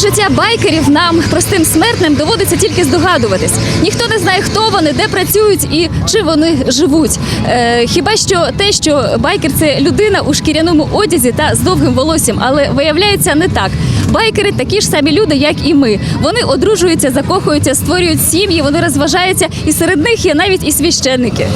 життя байкерів нам, простим смертним, доводиться тільки здогадуватись. Ніхто не знає, хто вони, де працюють і чи вони живуть. Е, хіба що те, що байкер це людина у шкіряному одязі та з довгим волоссям, але виявляється не так. Байкери такі ж самі люди, як і ми. Вони одружуються, закохуються, створюють сім'ї, вони розважаються, і серед них є навіть і священники.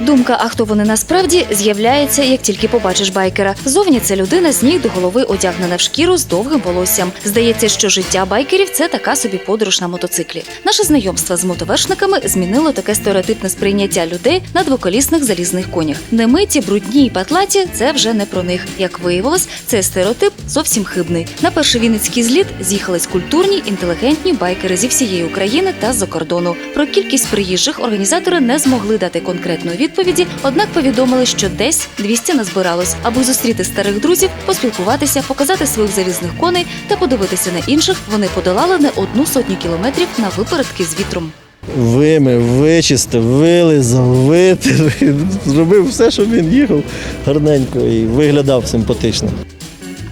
Думка, а хто вони насправді з'являється, як тільки побачиш байкера. Зовні це людина з ніг до голови одягнена в шкіру з довгим волоссям. Здається, що життя байкерів це така собі подорож на мотоциклі. Наше знайомство з мотовершниками змінило таке стереотипне сприйняття людей на двоколісних залізних конях. Немиті, брудні й патлаті це вже не про них. Як виявилось, цей стереотип зовсім хибний. На перший вінницький зліт з'їхались культурні, інтелігентні байкери зі всієї України та з-за кордону. Про кількість приїжджих організатори не змогли дати конкретної відповіді, однак повідомили, що десь 200 назбиралось, аби зустріти старих друзів, поспілкуватися, показати своїх залізних коней та подивитися на інших. Вони подолали не одну сотню кілометрів на випередки з вітром. Вимив, вичистив, вилизав, витер. Зробив все, щоб він їхав гарненько і виглядав симпатично.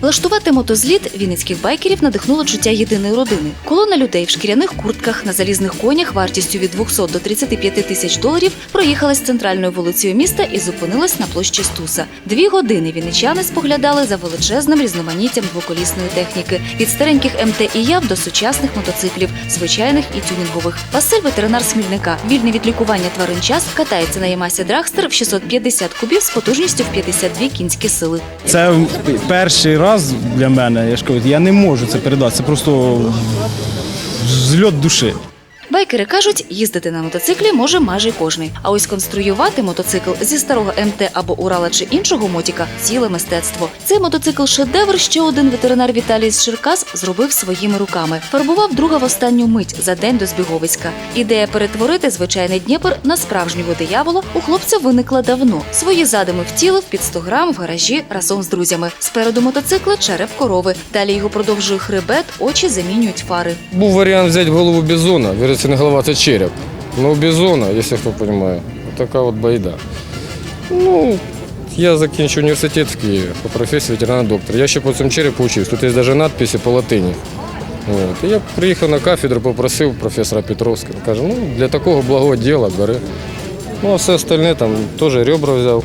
Влаштувати мотозліт вінницьких байкерів надихнуло чуття єдиної родини. Колона людей в шкіряних куртках на залізних конях вартістю від 200 до 35 тисяч доларів проїхалась центральною вулицею міста і зупинилась на площі Стуса. Дві години вінничани споглядали за величезним різноманіттям двоколісної техніки від стареньких МТ і Яв до сучасних мотоциклів, звичайних і тюнінгових. Василь, ветеринар Смільника, вільний від лікування тварин час, катається на Ямасі Драгстер в 650 кубів з потужністю в 52 кінські сили. Це перший раз для мене. Я ж кажу, я не можу це передати. Це просто зльот душі. Байкери кажуть, їздити на мотоциклі може майже кожний. А ось конструювати мотоцикл зі старого МТ або Урала чи іншого мотіка ціле мистецтво. Цей мотоцикл шедевр ще один ветеринар Віталій з Черкас зробив своїми руками. Фарбував друга в останню мить за день до Збіговиська. Ідея перетворити звичайний Дніпр на справжнього диявола у хлопця виникла давно. Свої задуми втілив під 100 грам в гаражі разом з друзями. Спереду мотоцикла череп корови. Далі його продовжує хребет, очі замінюють фари. Був варіант взяти голову бізона. Віриться, не голова, це череп. Ну, бізона, якщо хто розуміє, така от байда. Ну, я закінчив університет в Києві по професії ветеринарний доктор. Я ще по цьому черепу учився. Тут є навіть надписи по латині. От. Я приїхав на кафедру, попросив професора Петровського. Каже, ну для такого благого діла бери. Ну, а все остальне там теж ребра взяв,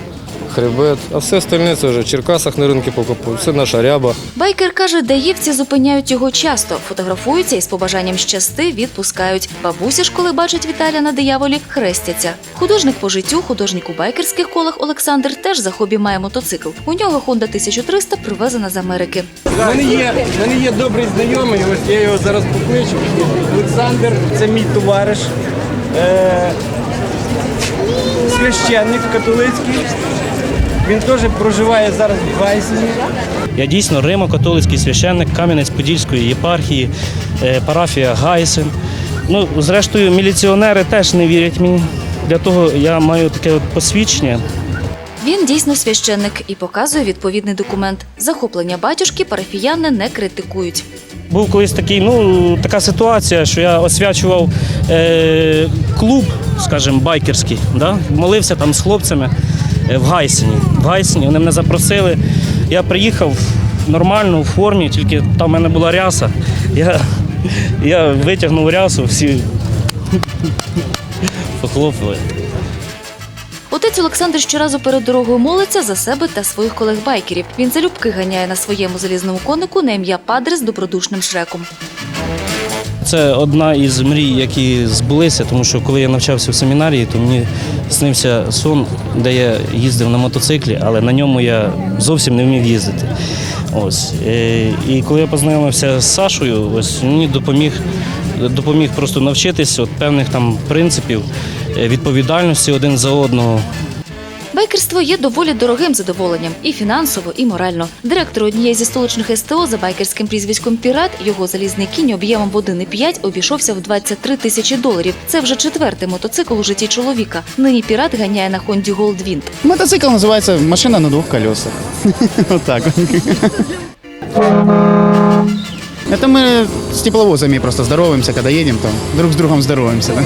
хребет, а все остальне це вже в Черкасах на ринку покупив, це наша ряба. Байкер каже, даївці зупиняють його часто, фотографуються і з побажанням щасти відпускають. Бабусі ж, коли бачать Віталія на дияволі, хрестяться. Художник по життю, художник у байкерських колах Олександр теж за хобі має мотоцикл. У нього Honda 1300 привезена з Америки. У мене є, в мене є добрий знайомий, ось я його зараз покличу. Олександр, це мій товариш. Е, священник католицький. Він теж проживає зараз в Гайсені. Я дійсно римо-католицький священник Кам'янець-Подільської єпархії, е, парафія Гайсен. Ну, зрештою, міліціонери теж не вірять мені. Для того я маю таке от посвідчення. Він дійсно священник і показує відповідний документ. Захоплення батюшки парафіяни не критикують. Був колись такий, ну, така ситуація, що я освячував е, клуб, скажімо, байкерський. Да? Молився там з хлопцями в Гайсені. В Гайсені вони мене запросили. Я приїхав нормально, у формі, тільки там в мене була ряса. Я, я витягнув рясу, всі похлопали. Отець Олександр щоразу перед дорогою молиться за себе та своїх колег-байкерів. Він залюбки ганяє на своєму залізному конику на ім'я Падре з добродушним шреком. Це одна із мрій, які збулися, тому що коли я навчався в семінарії, то мені снився сон, де я їздив на мотоциклі, але на ньому я зовсім не вмів їздити. Ось. Е, І коли я познайомився з Сашою, ось мені допоміг, допоміг просто навчитись от певних там принципів е, відповідальності один за одного. Байкерство є доволі дорогим задоволенням і фінансово, і морально. Директор однієї зі столичних СТО за байкерським прізвиськом Пірат його залізний кінь об'ємом в 1,5 обійшовся в 23 тисячі доларів. Це вже четвертий мотоцикл у житті чоловіка. Нині пірат ганяє на Хонді Goldwind. Мотоцикл называется «Машина на двух колесах». Вот так вот. Это мы с тепловозами просто здороваемся, когда едем, там друг с другом здороваемся. да.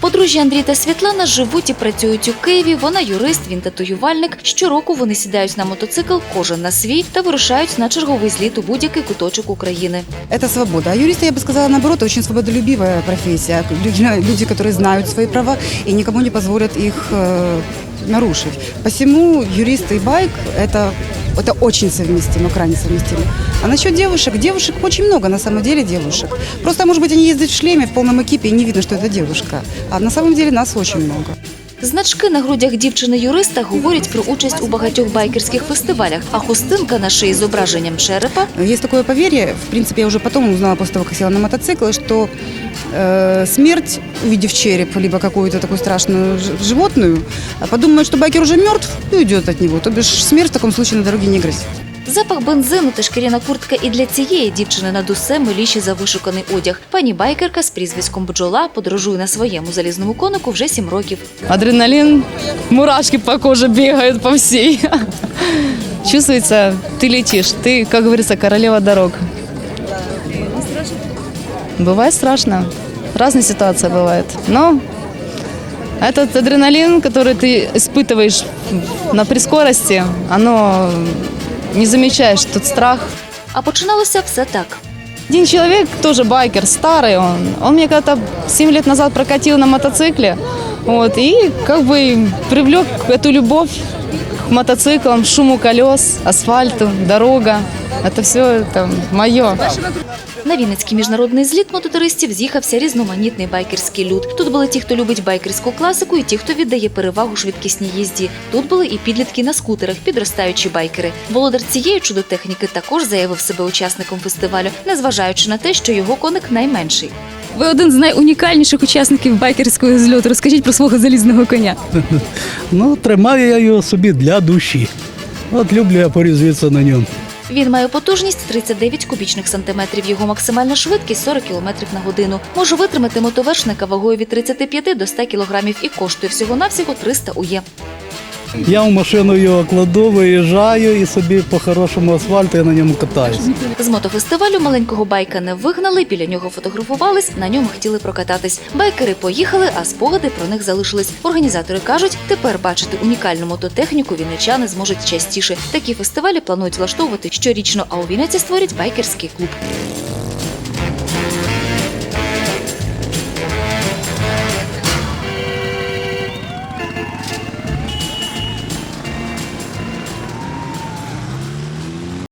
Подружжя Андрій та Світлана живуть і працюють у Києві. Вона юрист, він татуювальник. Щороку вони сідають на мотоцикл, кожен на свій, та вирушають на черговий зліт у будь-який куточок України. Это свобода. А юристы, я бы сказала, наоборот, очень свободолюбивая профессия. Люди, люди, которые знают свои права и никому не позволят их э, нарушить. Посему юрист и байк – это, это очень совместимо, крайне совместимо. А насчет девушек, девушек очень много, на самом деле девушек. Просто, может быть, они ездят в шлеме, в полном экипе, и не видно, что это девушка. А на самом деле нас очень много. Значки на грудях дівчини-юриста говорять про участь у багатьох байкерських фестивалях, а хустинка на шиї з зображенням черепа Есть такое поверье, в принципе, я уже потом узнала после того, как села на мотоцикл, что э, смерть, увидев череп, либо какую-то такую страшную ж- животную, а подумает, байкер уже мертв и уйдет от него. То бишь смерть в таком случае на дороге не грозит. Запах бензину та шкіряна куртка і для цієї дівчини над усе миліші за вишуканий одяг. Пані байкерка з прізвиськом бджола подорожує на своєму залізному конику вже сім років. Адреналин, мурашки по коже бегают по всей. Чувствуется, ты летишь, ты, как говорится, королева дорог. Бывает страшно. Разные ситуации бывают. Но этот адреналин, который ты испытываешь на прискорости, оно не замечаешь тот страх, А починалося все так. один человек, тоже байкер, старый он, он мне когда-то 7 лет назад прокатил на мотоцикле, вот, и как бы привлек эту любовь к мотоциклам, шуму колес, асфальту, дорога. Это все это мое. На Вінницький міжнародний зліт мототуристів з'їхався різноманітний байкерський люд. Тут були ті, хто любить байкерську класику, і ті, хто віддає перевагу швидкісній їзді. Тут були і підлітки на скутерах, підростаючі байкери. Володар цієї чудотехніки також заявив себе учасником фестивалю, незважаючи на те, що його коник найменший. Ви один з найунікальніших учасників байкерського зльоту. Розкажіть про свого залізного коня. Ну, тримаю я його собі для душі. От люблю я порізвитися на ньому. Він має потужність 39 кубічних сантиметрів. Його максимальна швидкість 40 км на годину. Може витримати мотовершника вагою від 35 до 100 кілограмів і коштує всього-навсього 300 УЄ. Я в машину його кладу, виїжджаю і собі по хорошому асфальту я на ньому катаюся. З мотофестивалю маленького байка не вигнали, біля нього фотографувались, на ньому хотіли прокататись. Байкери поїхали, а спогади про них залишились. Організатори кажуть, тепер бачити унікальну мототехніку вінничани зможуть частіше. Такі фестивалі планують влаштовувати щорічно, а у Вінниці створять байкерський клуб.